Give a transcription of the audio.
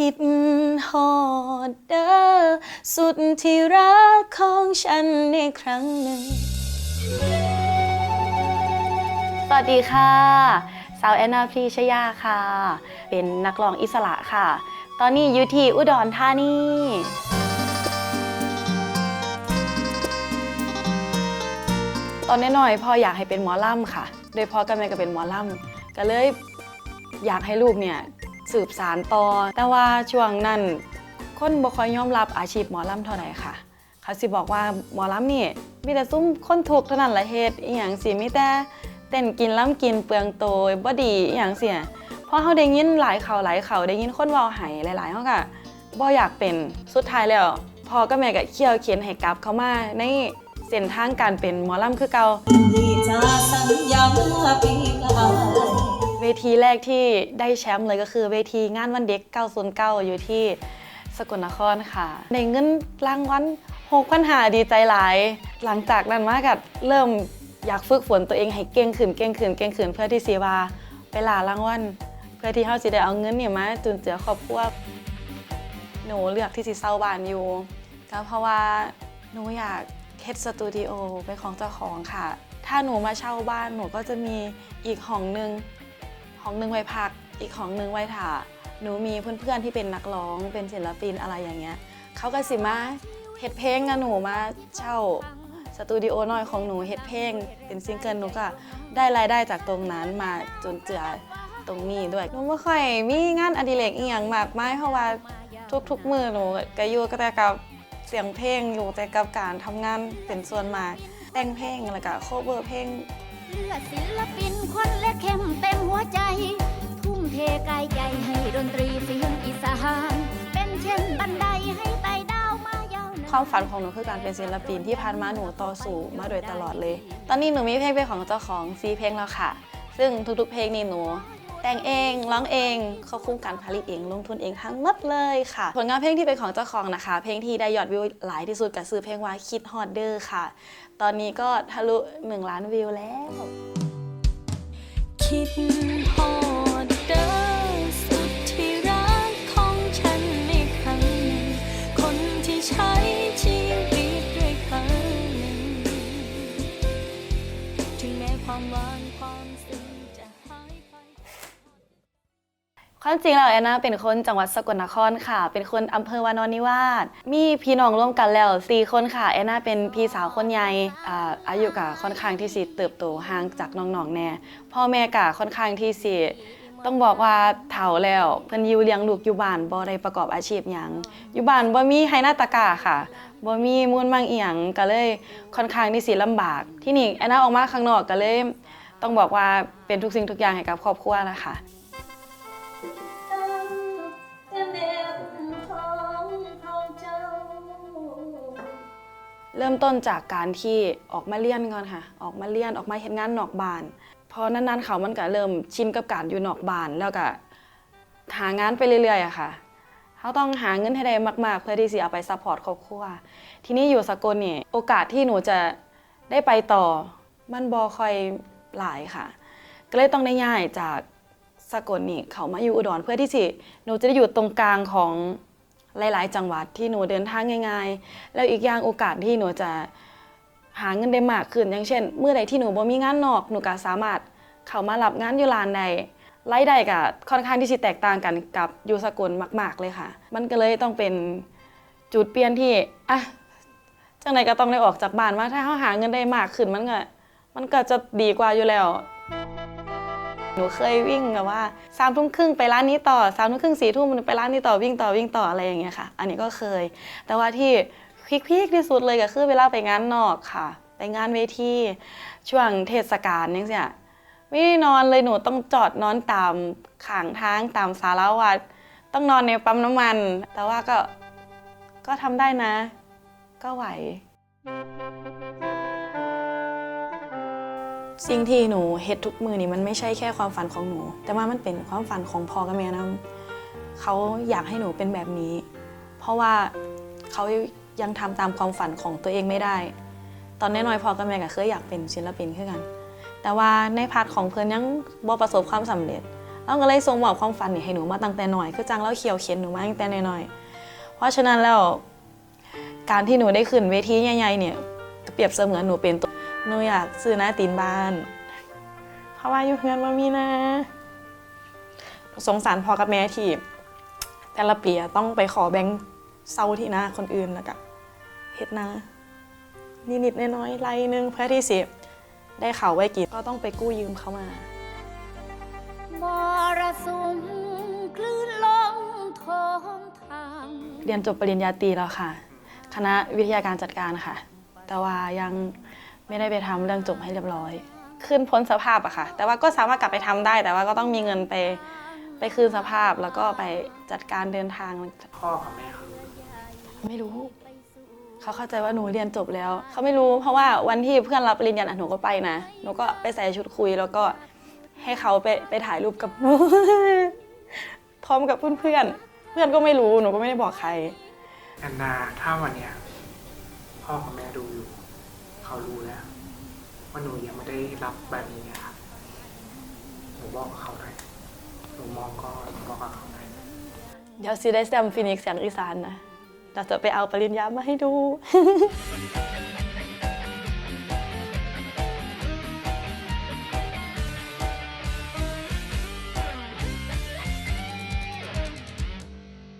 คิดฮอดเด้อสุดที่รักของฉันในครั้งหนึ่ง สวัสดีค่ะ สาวแอนนาพรีชยาค่ะ เป็นนักร้องอิสระค่ะ ตอนนี้อยู่ที่อุดรธานีตอนน้อยๆพ่ออยากให้เป็นหมอล่ำค่ะ โดยพ่อกับแม่ก็เป็นหมอล่ำก็เลยอยากให้ลูกเนี่ย สืบสารต่อ แต่ว่าช่วงนั้นคนบ่ค่อยยอมรับอาชีพหมอล่ำเท่าไหร่ค่ะเขาสิบอกว่าหมอลำนี่มีแต่ซุ้มคนทุกเท่านั้นละเฮ็ดอีหยังสิมีแต่เต้นกินล้ำกินเปลืองโตยบ่ดีอีหยังเสียเพราะเขาได้ยินหลายเขาหลายเขาได้ยินคนเว้าไห้หลายๆเขาก็บ่อยากเป็นสุดท้ายแล้วพอกับแม่ก็เคี่ยวเขียนให้กลับเขามาในเส้นทางการเป็นหมอลำคือเก่า เวทีแรกที่ได้แชมป์เลยก็คือเวทีงานวันเด็ก 909 อยู่ที่สกลนครค่ะได้เงินรางวัล6พันหาดีใจหลาย หลังจากนั้นมากัเริ่มอยากฝึกฝนตัวเองให้เก่งขึ้นเก่งขึ้นเก่งขึ้นเพื่อที่สีวาไปลารางวัลเพื่อที่เขาสิได้เอาเงินเนี่ยมาจุนเจือครอบครัวหนูเลือกที่สิเศร้าบ้านอยู่ก็เพราะว่าหนูอยากเฮ็ดสตูดิโอเป็นของเจ้าของค่ะ ถ้าหนูมาเช่าบ้านหนูก็จะมีอีกห้องหนึ่ง ห้องหนึ่งไว้พัก อีกห้องหนึ่งไว้ถ่าหนูมีเพื่อนๆที่เป็นนักร้องเป็นศิลปินอะไรอย่างเงี้ยเขาก็สิมาเฮ็ดเพลงกับหนูมาเช่าสตูดิโอน้อยของหนูเฮ็ดเพลงเป็นซิงเกิลหนูก็ได้รายได้จากตรงนั้นมาจนเจือตรงนี้ด้วยหนูไม่ค่อยมีงานอดิเรกอีหยังมากมายเพราะว่าทุกๆมือหนูก็อยู่ก็แต่กับเสียงเพลงอยู่แต่กับการทำงานเป็นส่วนมากแต่งเพลงแล้วก็โคเวอร์เพลง เลือดศิลปินคนและเข้มเต็มหัวใจ ทุ่มเทกายใจให้ดนตรีเสียงอีสานเป็นเช่นบันไดให้ไต่ดาวมายาวความฝันของหนูคือการเป็นศิลปินที่ผ่านมาหนูต่อสู้มาโดยตลอดเลย ตอนนี้หนูมีเพลงเป็นของเจ้าของซีเพลงแล้วค่ะ ซึ่งทุกๆเพลงนี้หนู แต่งเองร้องเองควบคุมการผลิตเองลงทุนเองทั้งหมดเลยค่ะ ผลงานเพลงที่เป็นของเจ้าของนะคะ เพลงที่ได้ยอดวิวหลายที่สุดก็คือเพลงว่าคิดฮอดเดอร์ค่ะ ตอนนี้ก็ทะลุ 1 ล้านวิวแล้ว คิดฮอดเดอร์สุดที่รักของฉันในครั้งหนึ่งคนที่ใช้ชีวิตด้วยครั้งหนึ่งถึงแม้ความหวานความซึ้ง ความจริงแล้วแอนนาเป็นคนจังหวัดสกลนครค่ะ เป็นคนอำเภอวานอนนิวาสมีพี่น้องร่วมกันแล้วสี่คนค่ะแอนนาเป็นพี่สาวคนใหญ่อ่าอายุกับค่อนข้างที่สิเติบโตห่างจากน้องๆแน่พ่อแม่กะค่อนข้างที่สิต้องบอกว่าเฒ่าแล้วเพิ่นอยู่เลี้ยงลูกอยู่บ้านบ่ได้ประกอบอาชีพหยังอยู่บ้านบ่มีไฮนาตะกาค่ะบ่มีมูลมั่งอีหยังก็เลยค่อนข้างที่สิลำบาก ที่นี่แอนนาออกมาข้างนอกก็เลย ต้องบอกว่าเป็นทุกสิ่งทุกอย่างให้กับครอบครัวนะคะ เริ่มต้นจากการที่ออกมาเรียนก่อนค่ะ ออกมาเรียนออกมาเห็นงานนอกบ้านพอนานๆเขามันก็เริ่มชินกับการอยู่นอกบ้านแล้วก็หางานไปเรื่อยๆอะค่ะเขาต้องหาเงินให้ได้มาก ๆ เพื่อที่จะเอาไปซัพพอร์ตครอบครัวทีนี้อยู่สกลนี่โอกาสที่หนูจะได้ไปต่อ มันบอคอยหลายค่ะ ก็เลยต้องได้ย้ายจากสกลนี่เขามาอยู่อุดรเพื่อที่สิหนูจะได้อยู่ตรงกลางของ หลายๆ จังหวัดที่หนูเดินทางง่ายๆ แล้วอีกอย่างโอกาสที่หนูจะหาเงินได้มากขึ้น อย่างเช่น เมื่อใดที่หนูบ่มีงานนอกหนูก็สามารถเข้ามารับงานอยู่ร้านใดรายได้ก็ค่อนข้างที่สิแตกต่างกันกับอยู่สกลมาก ๆ เลยค่ะ มันก็เลยต้องเป็นจุดเปลี่ยนที่อะจังไหนก็ต้องได้ออกจากบ้านมาถ้าเขาหาเงินได้มากขึ้นมันก็มันก็จะดีกว่าอยู่แล้ว หนูเคยวิ่งแบบว่าสามทุ่มครึ่งไปร้านนี้ต่อสามทุ่มครึ่งสี่ทุ่มไปร้านนี้ต่อวิ่งต่อวิ่งต่ออะไรอย่างเงี้ยค่ะ อันนี้ก็เคย แต่ว่าที่พีคที่สุดเลยก็คือเวลาไปงานนอกค่ะ ไปงานเวทีช่วงเทศกาลเนี่ยสิไม่ได้นอนเลยหนูต้องจอดนอนตามขางทางตามสารวัดต้องนอนในปั๊มน้ำมัน แต่ว่าก็ก็ทำได้นะ ก็ไหว สิ่งที่หนูเฮ็ดทุกมือนี่มันไม่ใช่แค่ความฝันของหนู แต่ว่ามันเป็นความฝันของพ่อกับแม่นะเขาอยากให้หนูเป็นแบบนี้ เพราะว่าเขายังทำตามความฝันของตัวเองไม่ได้ ตอนน้อยๆพ่อกับแม่ก็เคยอยากเป็นศิลปินขึ้นกัน แต่ว่าในพาร์ทของเพื่อนยังบ่ประสบความสำเร็จเราก็เลยทรงมอบความฝันนี่ให้หนูมาตั้งแต่หน่อยคือจังแล้วเขียวเข็นหนูมาตั้งแต่น้อยๆเพราะฉะนั้นแล้วการที่หนูได้ขึ้นเวทีใหญ่ๆเนี่ยเปรียบเสมือนหนูเป็นตัว หนูอยากซื้อหน้าตีนบ้าน เพราะว่าอยู่เพื่อนมามีนะสงสารพ่อกับแม่ที่แต่ละปีอะต้องไปขอแบงค์เซาที่หน้าคนอื่นแล้วก็เฮ็ดนานิดๆน้อยๆไรนึงเพื่อที่สิได้เขาวไว้กินก็ต้องไปกู้ยืมเขามามรสุมคลื่นลมท้องทางเรียนจบปริญญาตรีแล้วค่ะ คณะวิทยาการจัดการค่ะ แต่ว่ายัง ไม่ได้ไปทำเรื่องจบให้เรียบร้อย ขึ้นพ้นสภาพอะค่ะ แต่ว่าก็สามารถกลับไปทำได้ แต่ว่าก็ต้องมีเงินไปไปคืนสภาพแล้วก็ไปจัดการเดินทางพ่อกับแม่เขารู้ไม่รู้ เขาเข้าใจว่าหนูเรียนจบแล้ว เขาไม่รู้เพราะว่าวันที่เพื่อนรับปริญญาหนูก็ไปนะหนูก็ไปใส่ชุดคุยแล้วก็ให้เขาไปไปถ่ายรูปกับหนูพร้อมกับเพื่อนๆเพื่อนก็ไม่รู้หนูก็ไม่ได้บอกใครแอนนาถ้าวันเนี้ยพ่อกับแม่ดูอยู่ เขารู้แล้วว่าหนูยัง ได้รับแบบนี้นะครับหนูบอกเขาหน่อยหนูมองก็บอกกับเขาหน่อยเดี๋ยวซีได้แซมฟินิกซ์เสียงอีสานนะเราจะไปเอาปริญญามาให้ดู